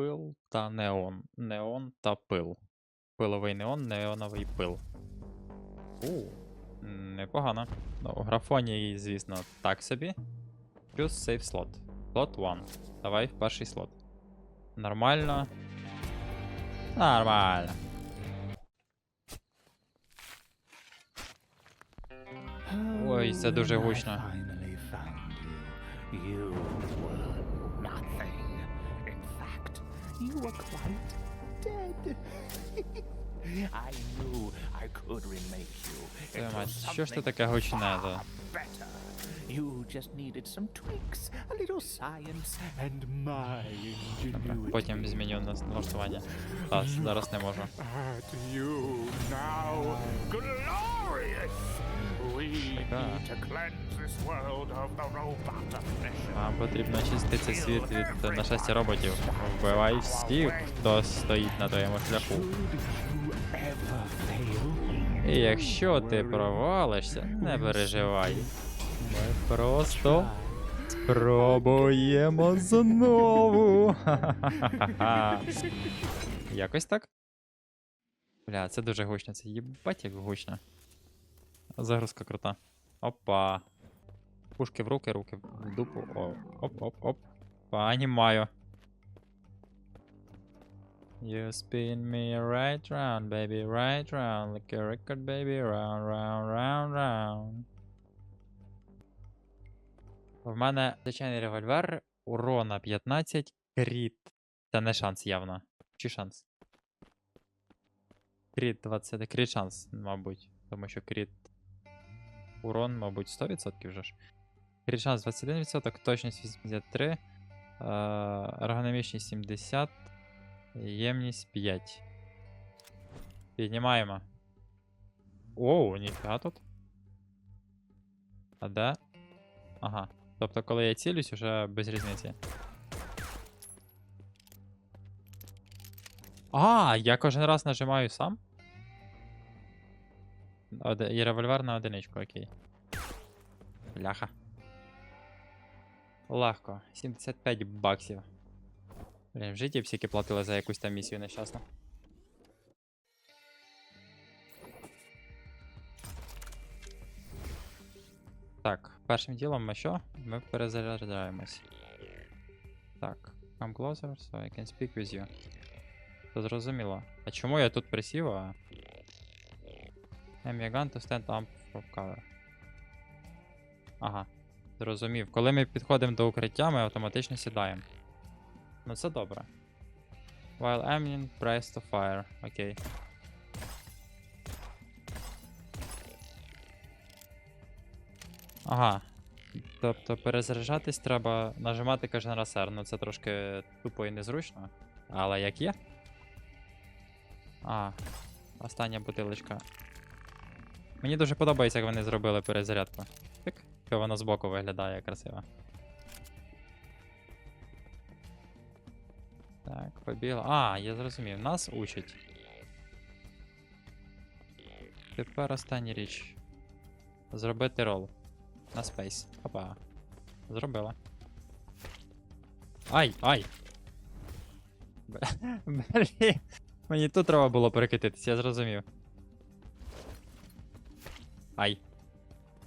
Пил та неон. Неон та пил. Пиловий неон, неоновий пил. У, непогано. Ну, у графоні, звісно, так собі. Плюс сейф слот. Слот 1. Давай в перший слот. Нормально. Нормально. Ой, це дуже гучно. You. You were quite dead. I knew I could remake you into мать, що ж ти таке гучне? You just needed some tweaks, a little science, and my ingenuity. Потім зміню нас- налаштування. Та, зараз не можу. At you now, glorious! We need to cleanse this world of the robot oppression. Нам потрібно чистити світ від нашестя роботів. Вбивай всіх, хто стоїть на твоєму шляху. І якщо ти провалишся, не переживай. Ми просто спробуємо знову. Якось так. Бля, це дуже гучно, це їбать як гучно. Загрузка крута. Опа. Пушки в руки, руки в дупу. О, оп, оп, оп. Понімаю. You spin me right round, baby, right round, like a record, baby, round, round, round, round. В мене звичайний револьвер, урона 15, кріт. Це не шанс явно. Чи шанс? Кріт 20, кріт шанс, мабуть. Тому що кріт. Урон, мабуть, 100% вже ж. Кріт 21%, точність 83, е, ергономічність 70, ємність 5. Піднімаємо. Оу, ніфіга тут. А де? Ага. Тобто, коли я цілюсь, уже без різниці. А, я кожен раз нажимаю сам. Оде... І револьвер на одиничку, окей. Бляха. Легко. 75 баксів. Блін, в житті всіки платили за якусь там місію нещасну. Так, першим ділом ми що? Ми перезаряджаємось. Так, come closer, so I can speak with you. Це зрозуміло. А чому я тут присів, а? Aim gun to stand up for cover. Ага, зрозумів. Коли ми підходимо до укриття, ми автоматично сідаємо. Ну це добре. While aiming, press to fire. Окей. Ага. Тобто перезаряджатись треба нажимати кожен раз R. Ну це трошки тупо і незручно. Але як є. А, остання бутилочка. Мені дуже подобається, як вони зробили перезарядку. Що воно збоку виглядає красиво. Так, побігла. А, я зрозумів, нас учать. Тепер остання річ. Зробити рол. На спейс. Опа. Зробила. Ай, ай! Блін. Мені тут треба було перекититися, я зрозумів. Ай.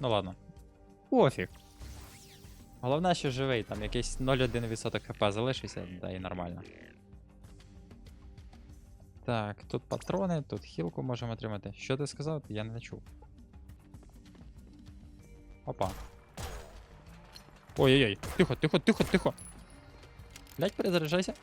Ну ладно. Пофіг. Головне, що живий, там якийсь 0,1% хп залишився, да і нормально. Так, тут патрони, тут хілку можемо отримати. Що ти сказав? Я не чув. Опа. Ой-ой-ой, тихо, тихо, тихо, тихо. Блять, перезаряджайся.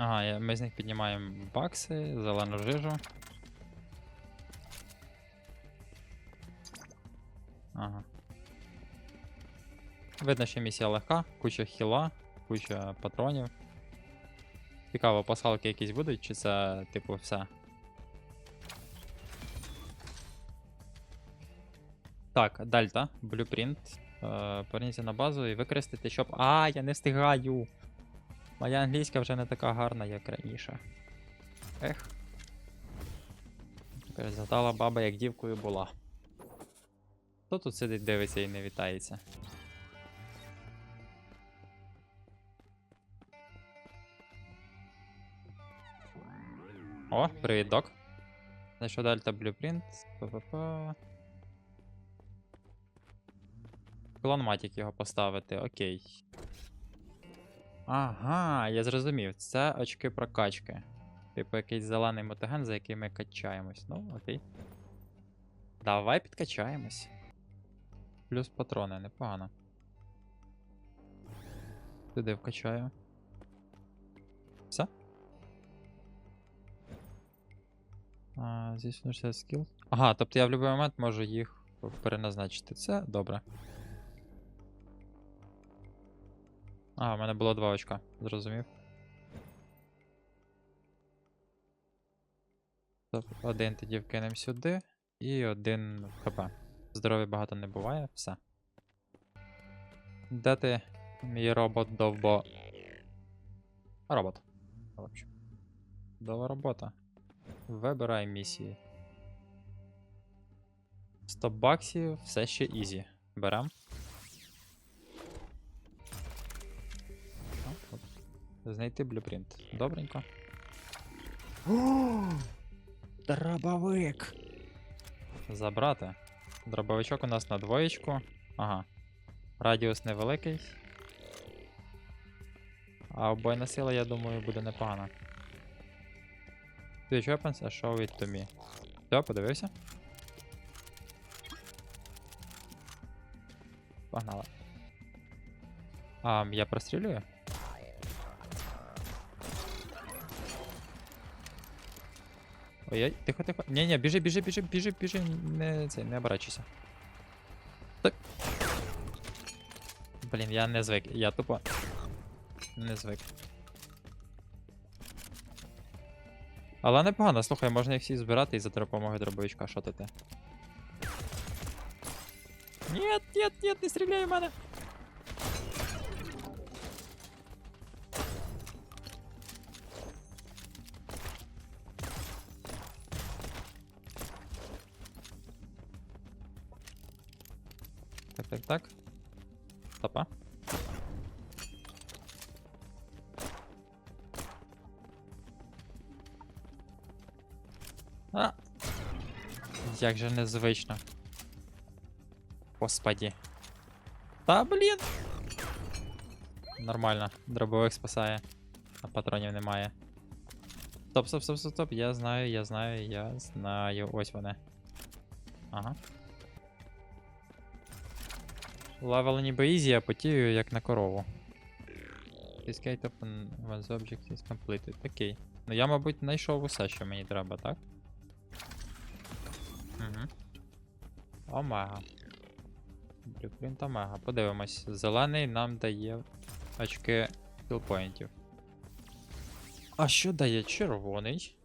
Ага, ми з них піднімаємо бакси, зелену жижу. Ага. Видно, що місія легка, куча хіла, куча патронів. Цікаво, пасхалки якісь будуть, чи це, типу, все? Так, дальта, блюпринт. Е, Поверніться на базу і використати, щоб. А, я не встигаю! Моя англійська вже не така гарна, як раніше. Ех. Перезгадала баба, як дівкою була. Хто тут сидить, дивиться і не вітається? О, привіт, док. Знайшов дельта блюпринт. Па-па-па. Його поставити, окей. Ага, я зрозумів. Це очки прокачки. Типу якийсь зелений мотоген, за який ми качаємось. Ну, окей. Давай підкачаємось. Плюс патрони, непогано. Туди вкачаю. Все? А, здесь скіл. Ага, тобто я в будь-який момент можу їх переназначити. Це добре. А, у мене було два очка, зрозумів. Один тоді вкинемо сюди і один ХП. Здоров'я багато не буває, все. Де ти, мій робот довбо. Робот. Дова робота. Вибирай місії. 100 баксів, все ще ізі. Берем. Знайти блюпринт. Добренько. Дробовик. Забрати. Дробовичок у нас на двоєчку. Ага. Радіус невеликий. А обойна сила, я думаю, буде непогана. Switch weapons, a show it to me. Все, подивився? Погнали. А, я прострілюю? Ой-ой, тихо, тихо. Ні, ні, біжи, біжи, біжи, біжи, не це, не оборачуйся. Так. Блін, я не звик, я тупо. Не звик. Але непогано, слухай, можна їх всі збирати і за допомогою дробовичка шотити. Нет, нет, нет, не стріляй в мене. Як же незвично. Господі. Та блін. Нормально, дробовик спасає, а патронів немає. Стоп, стоп, стоп, стоп, стоп. Я знаю, я знаю, я знаю. Ось вони. Ага. Левел ніби ізі, а потію як на корову. Escape open once object is completed. Окей. Ну я, мабуть, знайшов усе, що мені треба, так? Угу. Омега. Блюпринт Омега. Подивимось. Зелений нам дає очки кілпоінтів. А що дає червоний?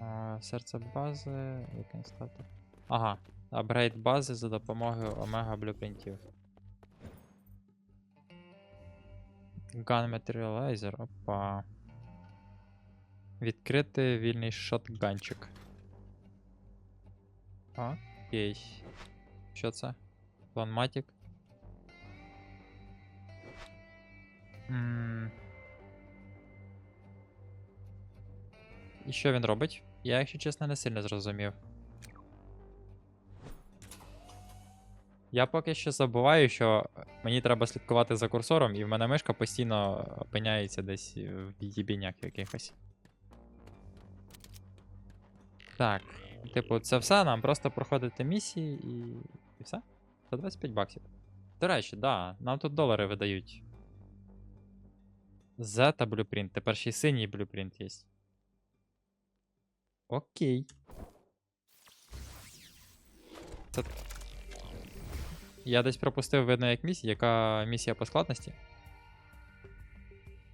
А, серце бази. Яке стати? Ага. Апгрейд бази за допомогою Омега блюпринтів. Gun Materializer. Опа. Відкрити вільний шотганчик. Окей. Що це? Планматік. І що він робить? Я, якщо чесно, не сильно зрозумів. Я поки що забуваю, що мені треба слідкувати за курсором, і в мене мишка постійно опиняється десь в їбінях якихось. Так. Типу, це все, нам просто проходити місії і. і все. За 25 баксів. До речі, да, нам тут долари видають. Зета блюпринт. Тепер ще й синій блюпринт є. Окей. Це... Я десь пропустив, видно, як місія. Яка місія по складності?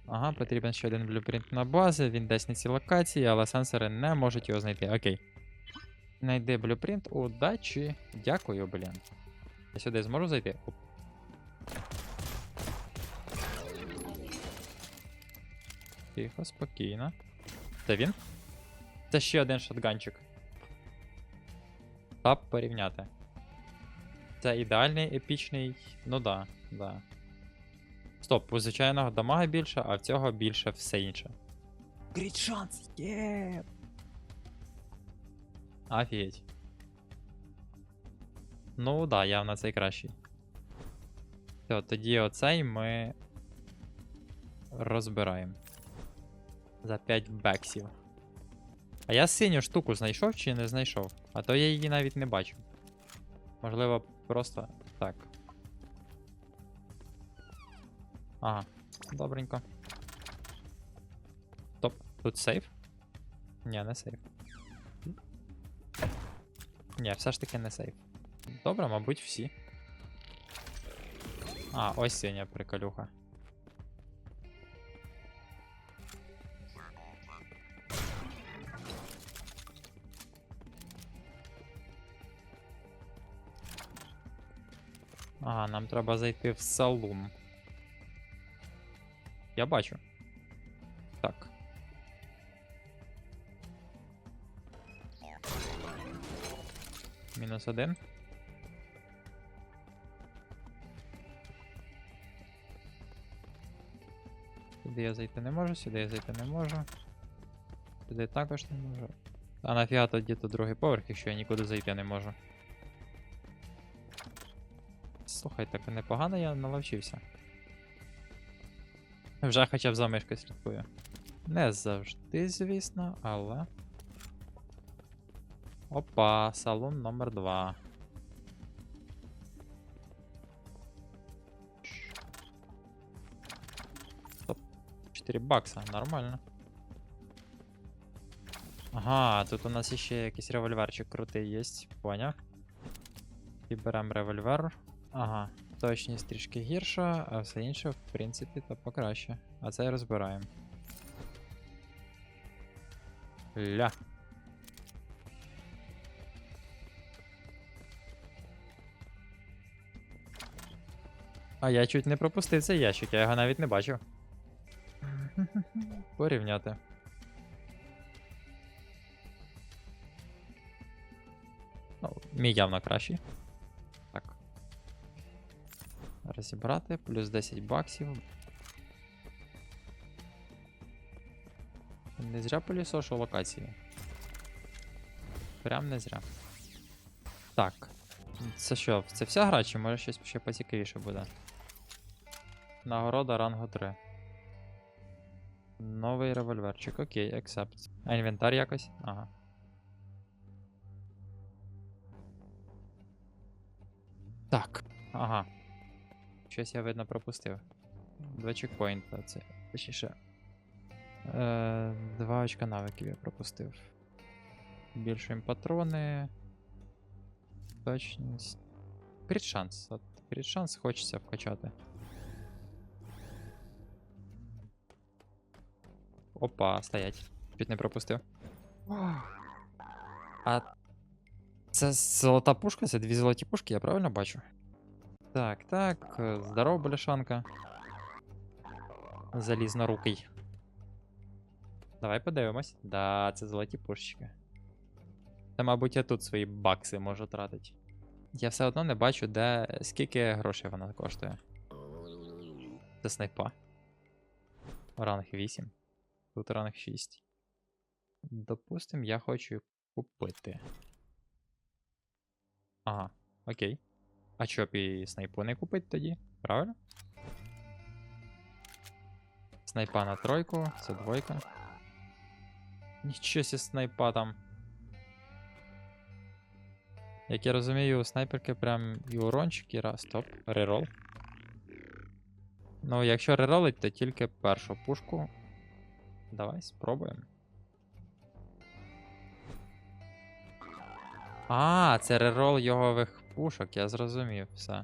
Ага, потрібен ще один блюпринт на базі, він десь на цій локації, але сенсори не можуть його знайти. Окей. Найди блюпринт. Удачі. Дякую, блін. Я сюди зможу зайти? Оп. Тихо, спокійно. Це він? Це ще один шотганчик. Тап порівняти. Це ідеальний епічний. Ну да, да. Стоп, у звичайного дамага більше, а в цього більше все інше. Гріт шанс! Є! Офігеть. Ну да, явно цей кращий. Все, тоді оцей ми розбираємо. За 5 бексів. А я синю штуку знайшов чи не знайшов? А то я її навіть не бачу. Можливо, просто так. Ага, добренько. Стоп, тут сейф? Ні, не сейф. Ні, все ж таки не сейф. Добре, мабуть, всі. А, ось синя приколюха. Ага, нам треба зайти в салун. Я бачу. Мінус один. Сюди я зайти не можу, сюди я зайти не можу. Сюди також не можу. А нафіга тоді тут другий поверх, якщо я нікуди зайти не можу. Слухай, так непогано я наловчився. Вже хоча б за мишкою слідкую. Не завжди, звісно, але. Опа, салон номер 2. Стоп. 4 бакса, нормально. Ага, тут у нас ще якийсь револьверчик крутий є, поняв. І беремо револьвер. Ага, точність трішки гірша, а все інше, в принципі, то покраще. А це розбираємо. Ля. А я чуть не пропустив цей ящик, я його навіть не бачив. Порівняти. Ну, мій явно кращий. Так. Розібрати, плюс 10 баксів. Не зря пилісошу локації. Прям не зря. Так. Це що, це вся гра, чи може щось ще поцікавіше буде? Нагорода рангу 3. Новий револьверчик. Окей, accept. А інвентар якось? Ага. Так. Ага. Щось я видно пропустив. Два чекпоінта. Це. Точніше. Е, два очка навиків я пропустив. Збільшуємо патрони. Точність. Кріт шанс. От кріт шанс хочеться вкачати. Опа, стоять. Чуть не пропустив. А це золота пушка? Це дві золоті пушки, я правильно бачу? Так, так. е, Здорово, бляшанка. Залізнорукий. Давай подивимось. Да, це золоті пушечки. Та, мабуть, я тут свої бакси можу тратити. Я все одно не бачу, де скільки грошей вона коштує. Це снайпа. Ранг 8. Тут ранг 6. Допустим, я хочу купити. Ага, окей. А чо б і снайпу не купити тоді? Правильно? Снайпа на тройку, це двойка. Нічого сі снайпа там. Як я розумію, у снайперки прям і урончик, і раз. Стоп. Рерол. Ну, якщо реролить, то тільки першу пушку. Давай спробуємо. А, це рерол йогових пушок, я зрозумів, все.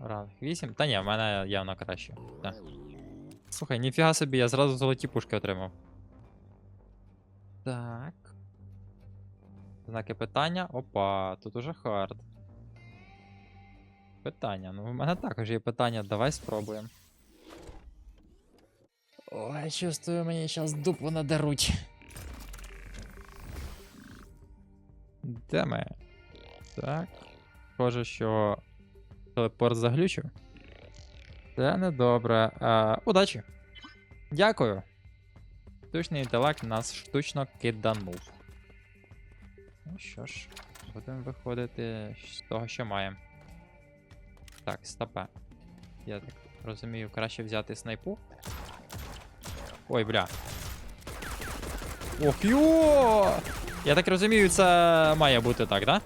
Ранг 8. Та ні, в мене явно краще. Так. Слухай, ніфіга собі, я зразу золоті пушки отримав. Так. Знаки питання. Опа, тут уже хард. Питання. Ну, в мене також є питання, давай спробуємо. Ой, чувствую, мені зараз дупу надеруть. Де? Так. Схоже, що телепорт заглючив. Це недобре. А, удачі. Дякую. Штучний інтелект нас штучно киданув. Ну що ж, будемо виходити з того, що маємо. Так, стопе. Я так розумію, краще взяти снайпу. Ой, бля. Ох йо! Я так розумію, це має бути так, да?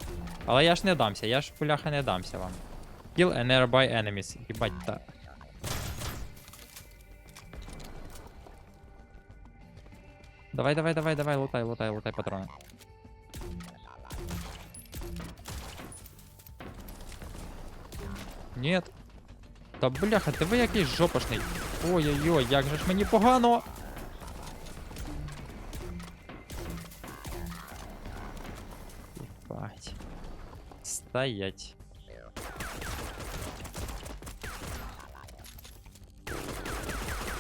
Але я ж не дамся, я ж бляха не дамся вам. Kill a nearby enemies. Їбать, та. Давай, давай, давай, давай, лутай, лутай, лутай патрони. Нет. Та бляха, ти ви якийсь жопашний. Ой-ой-ой, як же ж мені погано. Стоять.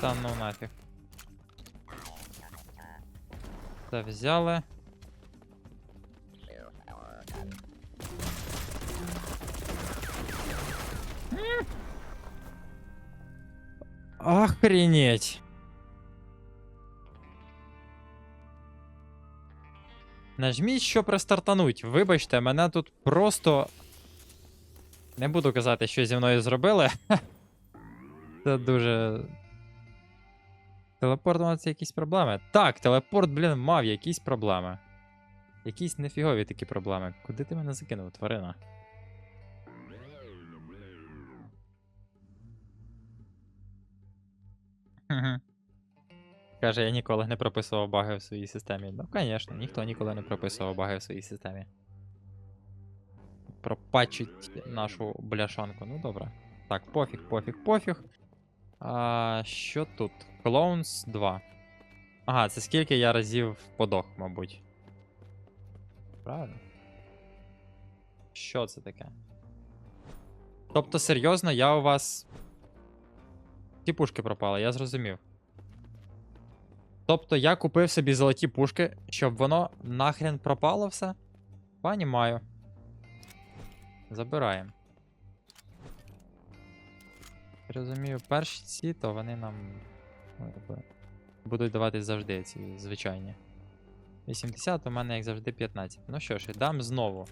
Та ну нафіг. Це взяли. М. Охренеть. Нажміть, щоб рестартануть. Вибачте, мене тут просто. Не буду казати, що зі мною зробили. Це дуже. Телепорт мав це якісь проблеми. Так, телепорт, блін, мав якісь проблеми. Якісь нефігові такі проблеми. Куди ти мене закинув, тварина? Мгм. Каже, я ніколи не прописував баги в своїй системі. Ну, звісно, ніхто ніколи не прописував баги в своїй системі. Пропачить нашу бляшанку. Ну добре. Так, пофіг, пофіг, пофіг. А, що тут? Clones 2. Ага, це скільки я разів подох, мабуть. Правильно? Що це таке? Тобто, серйозно, я у вас. Ті пушки пропали, я зрозумів. Тобто я купив собі золоті пушки, щоб воно нахрен пропало все? Понімаю. Забираємо. Розумію, перші ці, то вони нам ну, будуть давати завжди ці звичайні. 80, у мене, як завжди, 15. Ну що ж, дам знову.